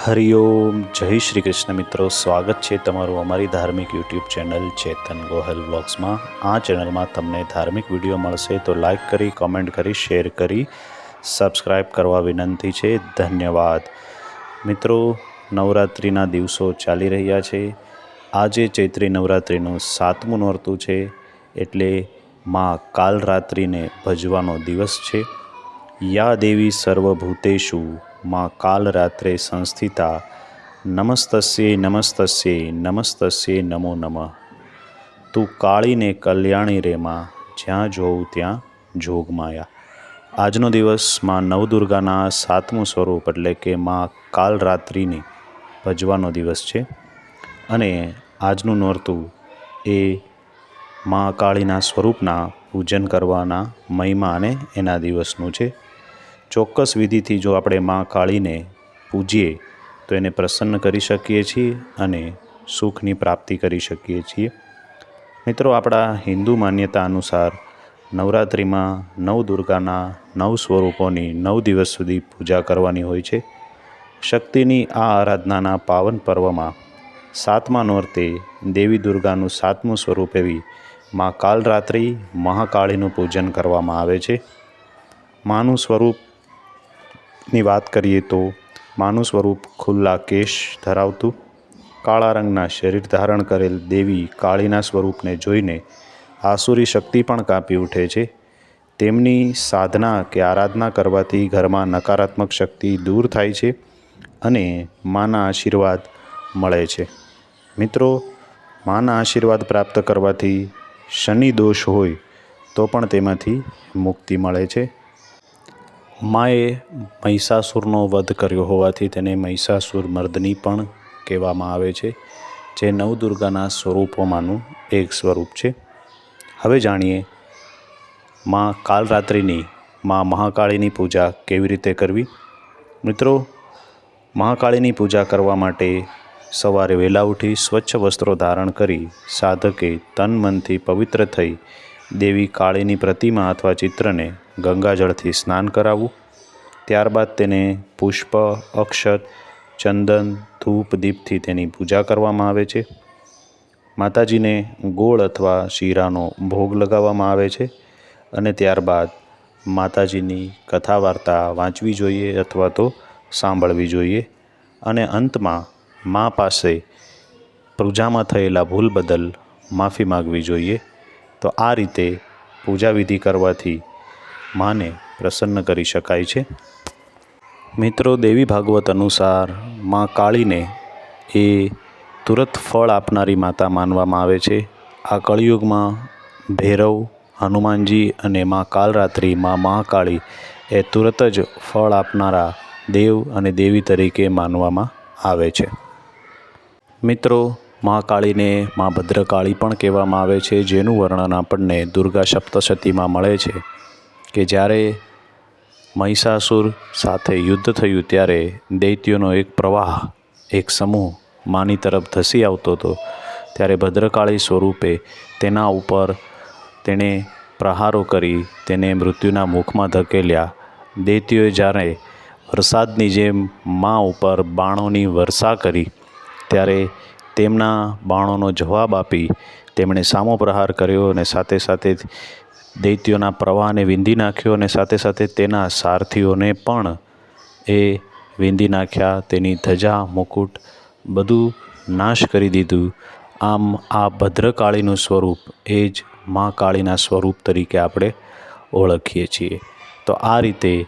હરિઓમ. જય શ્રી કૃષ્ણ મિત્રો. સ્વાગત છે તમારું અમારી ધાર્મિક યુટ્યુબ ચેનલ ચેતન ગોહલ બ્લોગ્સમાં આ ચેનલમાં તમને ધાર્મિક વીડિયો મળશે તો લાઇક કરી, કોમેન્ટ કરી, શેર કરી સબસ્ક્રાઈબ કરવા વિનંતી છે. ધન્યવાદ. મિત્રો, નવરાત્રિના દિવસો ચાલી રહ્યા છે. આજે ચૈત્રી નવરાત્રિનું સાતમું નોરતું છે એટલે માં કાલરાત્રિને ભજવાનો દિવસ છે. યા દેવી સર્વભૂતેષુ માં કાલરાત્રે સંસ્થિતા. નમસ્તસ્યે નમસ્તસ્યે નમસ્તસ્યે નમો નમઃ. તું કાળીને કલ્યાણી રેમાં જ્યાં જોઉં ત્યાં જોગમાયા. આજનો દિવસમાં નવદુર્ગાના સાતમું સ્વરૂપ એટલે કે માં કાલરાત્રિની ભજવાનો દિવસ છે. અને આજનું નોરતું એ મા કાળીના સ્વરૂપના પૂજન કરવાના મહિમા અને એના દિવસનું છે. ચોક્કસ વિધિથી જો આપણે મા કાળીને પૂજીએ, તો એને પ્રસન્ન કરી શકીએ છીએ અને સુખની પ્રાપ્તિ કરી શકીએ છીએ. મિત્રો, આપણા હિન્દુ માન્યતા અનુસાર નવરાત્રિમાં નવ દુર્ગાના નવ સ્વરૂપોની નવ દિવસ સુધી પૂજા કરવાની હોય છે. શક્તિની આ આરાધનાના પાવન પર્વમાં સાતમા નોરતે દેવી દુર્ગાનું સાતમું સ્વરૂપ એવી મા કાલરાત્રિ મહાકાળીનું પૂજન કરવામાં આવે છે. માનું સ્વરૂપની વાત કરીએ તો માનું સ્વરૂપ ખુલ્લા કેશ ધરાવતું, કાળા રંગના શરીર ધારણ કરેલ દેવી કાળીના સ્વરૂપને જોઈને આસુરી શક્તિ પણ કાપી ઉઠે છે. તેમની સાધના કે આરાધના કરવાથી ઘરમાં નકારાત્મક શક્તિ દૂર થાય છે અને માના આશીર્વાદ મળે છે. મિત્રો, માના આશીર્વાદ પ્રાપ્ત કરવાથી શનિ દોષ હોય તો પણ તેમાંથી મુક્તિ મળે છે. માએ મહિષાસુરનો વધ કર્યો હોવાથી તેને મહિષાસુર મર્દની પણ કહેવામાં આવે છે, જે નવદુર્ગાના સ્વરૂપોમાંનું એક સ્વરૂપ છે. હવે જાણીએ મા કાલરાત્રિની, મા મહાકાળીની પૂજા કેવી રીતે કરવી? મિત્રો, મહાકાળીની પૂજા કરવા માટે સવારે વહેલા ઉઠી સ્વચ્છ વસ્ત્રો ધારણ કરી સાધકે તન મનથી પવિત્ર થઈ દેવી કાળીની પ્રતિમા અથવા ચિત્રને ગંગાજળથી સ્નાન કરાવવું. ત્યારબાદ તેને પુષ્પ, અક્ષત, ચંદન, ધૂપ, દીપથી તેની પૂજા કરવામાં આવે છે. માતાજીને ગોળ અથવા શીરાનો ભોગ લગાવવામાં આવે છે અને ત્યારબાદ માતાજીની કથા વાર્તા વાંચવી જોઈએ અથવા તો સાંભળવી જોઈએ અને અંતમાં મા પાસે પૂજામાં થયેલા ભૂલ બદલ માફી માગવી જોઈએ. તો આ રીતે પૂજા વિધિ કરવાથી માને પ્રસન્ન કરી શકાય છે. મિત્રો, દેવી ભાગવત અનુસાર મા કાળીને એ તુરત ફળ આપનારી માતા માનવામાં આવે છે. આ કળિયુગમાં ભૈરવ, હનુમાનજી અને મા કાલરાત્રિ મા મહાકાળી એ તુરત જ ફળ આપનારા દેવ અને દેવી તરીકે માનવામાં આવે છે. મિત્રો મહાકાળીને મા ભદ્રકાળી પણ કહેવામાં આવે છે, જેનું વર્ણન આપણને દુર્ગા સપ્તશતીમાં મળે છે કે જ્યારે મહિષાસુર સાથે યુદ્ધ થયું ત્યારે દૈત્યોનો એક પ્રવાહ, એક સમૂહ માની તરફ ધસી આવતો હતો. ત્યારે ભદ્રકાળી સ્વરૂપે તેના ઉપર તેણે પ્રહારો કરી, તેને મૃત્યુના મુખમાં ધકેલ્યા. દૈત્યોએ જ્યારે વરસાદની જેમ મા ઉપર બાણોની વર્ષા કરી, ત્યારે તેમના બાણોનો જવાબ આપી તેમણે સામો પ્રહાર કર્યો અને સાથે સાથે દૈત્યોના પ્રવાહને વીંધી નાખ્યો અને સાથે સાથે તેના સારથીઓને પણ એ વીંધી નાખ્યા. તેની ધજા, મુકુટ બધું નાશ કરી દીધું. આમ આ ભદ્રકાળીનું સ્વરૂપ એ જ મા કાળીના સ્વરૂપ તરીકે આપણે ઓળખીએ છીએ. તો આ રીતે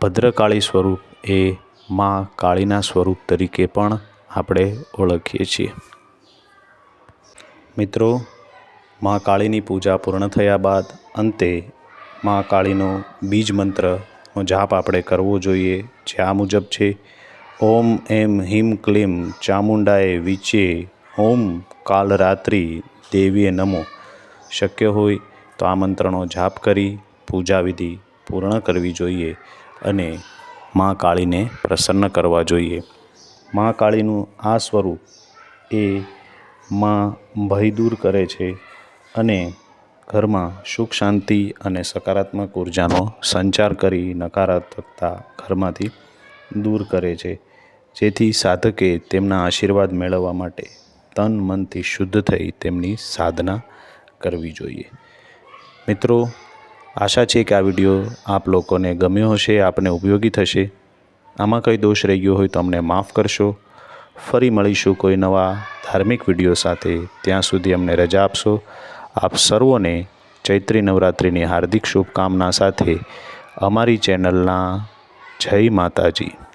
ભદ્રકાળી સ્વરૂપ એ મા કાળીના સ્વરૂપ તરીકે પણ આપણે ઓળખીએ છીએ. મિત્રો મા કાળીની પૂજા પૂર્ણ થયા બાદ અંતે મા કાળીનો બીજ મંત્રનો જાપ આપણે કરવો જોઈએ, જે આ મુજબ છે, ઓમ એમ હિમ ક્લીમ ચામુંડાએ વિચે, ઓમ કાલરાત્રિ દેવીએ નમો. શક્ય હોય તો આ મંત્રનો જાપ કરી પૂજા વિધિ પૂર્ણ કરવી જોઈએ અને મા કાળીને પ્રસન્ન કરવા જોઈએ. મા કાળીનું આ સ્વરૂપ એ માં ભય દૂર કરે છે અને ઘરમાં સુખ શાંતિ અને સકારાત્મક ઉર્જાનો સંચાર કરી નકારાત્મકતા ઘરમાંથી દૂર કરે છે. જેથી સાધકે તેમના આશીર્વાદ મેળવવા માટે તન મનથી શુદ્ધ થઈ તેમની સાધના કરવી જોઈએ. મિત્રો, આશા છે કે આ વીડિયો આપ લોકોને ગમ્યો હશે, આપને ઉપયોગી થશે. આમાં કંઈ દોષ રહી ગયો હોય તો અમને માફ કરશો. ફરી મળીશું કોઈ નવા ધાર્મિક વીડિયો સાથે. ત્યાં સુધી અમને રજા આપશો. આપ સર્વોને ચૈત્રી નવરાત્રિની હાર્દિક શુભકામના સાથે અમારી ચેનલના જય માતાજી.